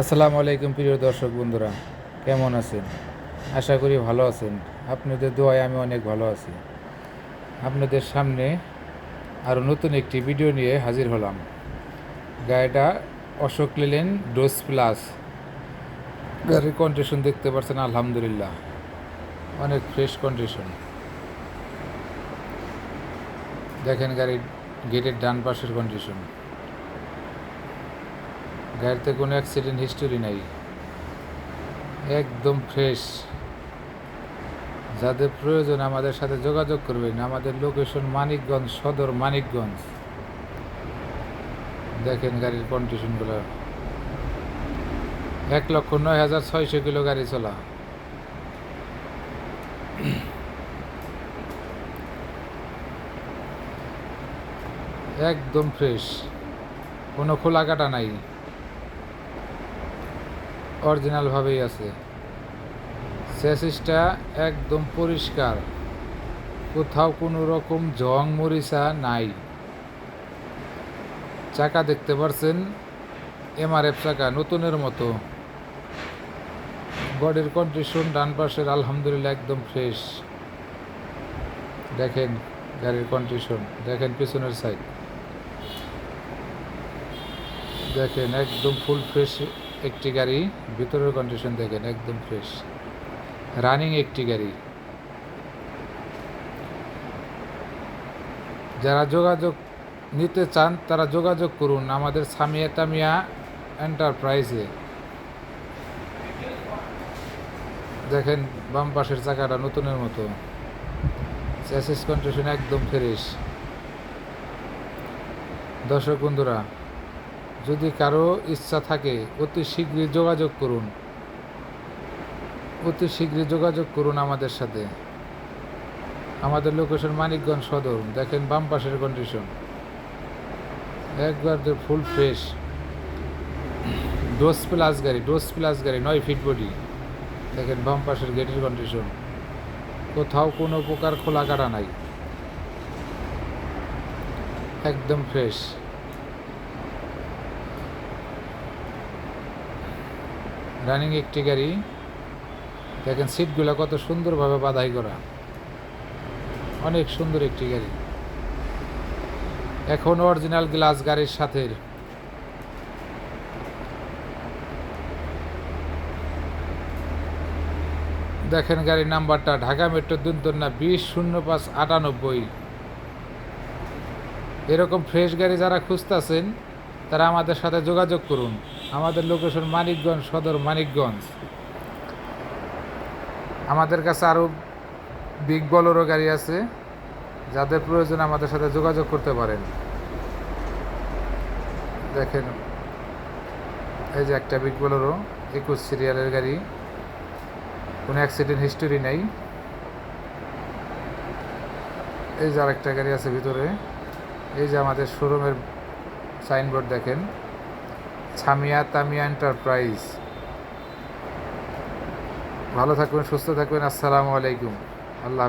আসসালামু আলাইকুম প্রিয় দর্শক বন্ধুরা, কেমন আছেন? আশা করি ভালো আছেন। আপনাদের দোয়ায় আমি অনেক ভালো আছি। আপনাদের সামনে আরও নতুন একটি ভিডিও নিয়ে হাজির হলাম। গাড়িটা অশোক লেলেন ডোজ প্লাস। গাড়ির কন্ডিশন দেখতে পাচ্ছেন আলহামদুলিল্লাহ। অনেক ফ্রেশ কন্ডিশন দেখেন গাড়ির গেটের ডান পাশের কন্ডিশন গাড়িতে কোনো অ্যাক্সিডেন্ট হিস্টোরি নাই। একদম ফ্রেশ যাদের প্রয়োজন আমাদের সাথে যোগাযোগ করবেন, আমাদের লোকেশন মানিকগঞ্জ, সদর মানিকগঞ্জ। দেখেন গাড়ির কন্ডিশনগুলো এক লক্ষ নয় হাজার ছয়শো কিলো গাড়ি চলা। একদম ফ্রেশ কোনো খোলা কাটা নাই। অরিজিনালভাবেই আছে। স্যাসিসটা একদম পরিষ্কার। কোথাও কোনো রকম জং মরিচা নাই। চাকা দেখতে পারছেন? এমআরএফ চাকা, নতুনের মতো। বডির কন্ডিশন ডান পাশের, আলহামদুলিল্লাহ, একদম ফ্রেশ। দেখেন গাড়ির কন্ডিশন, দেখেন পিছনের সাইড দেখেন একদম ফুল ফ্রেশ একটি গাড়ি ভিতরের কন্ডিশন দেখেন, একদম ফ্রেশ রানিং একটি গাড়ি। যারা যোগাযোগ নিতে চান, তারা যোগাযোগ করুন আমাদের সামিয়া তামিয়া এন্টারপ্রাইজে দেখেন, বাম পাশের চাকাটা নতুনের মতো। চ্যাসিস কন্ডিশন একদম ফ্রেশ দর্শক বন্ধুরা যদি কারও ইচ্ছা থাকে, অতি শীঘ্রই যোগাযোগ করুন। অতি শীঘ্রই যোগাযোগ করুন আমাদের সাথে। আমাদের লোকেশন মানিকগঞ্জ সদর। দেখেন বাম পাশের কন্ডিশন একবার ফুল ফ্রেশ ডোজ প্লাস গাড়ি ডোজ প্লাস গাড়ি, নয় ফিট বডি দেখেন বাম পাশের গেটের কন্ডিশন কোথাও কোনো প্রকার খোলা কাটা নাই। একদম ফ্রেশ রানিং একটি গাড়ি। দেখেন সিটগুলো কত সুন্দরভাবে বাধাই করা। অনেক সুন্দর একটি গাড়ি। এখন অরিজিনাল গ্লাস গাড়ির সাথে। দেখেন গাড়ির নাম্বারটা, ঢাকা মেট্রো দুন্তন্না বিশ শূন্য পাঁচ আটানব্বই। এরকম ফ্রেশ গাড়ি যারা খুঁজতেছেন, তারা আমাদের সাথে যোগাযোগ করুন। আমাদের লোকেশন মানিকগঞ্জ, সদর মানিকগঞ্জ। আমাদের কাছে আরও বিগ বলেরও গাড়ি আছে, যাদের প্রয়োজন আমাদের সাথে যোগাযোগ করতে পারেন। দেখেন, এই যে একটা বিগ বলেরও একুশ সিরিয়ালের গাড়ি। কোনো অ্যাক্সিডেন্ট হিস্টোরি নেই। এই যে আরেকটা গাড়ি আছে ভিতরে, এই যে আমাদের শোরুমের সাইনবোর্ড দেখেন। ছামিয়া তামিয়া এন্টারপ্রাইজ। ভালো থাকবেন সুস্থ থাকবেন আসসালামু আলাইকুম। আল্লাহ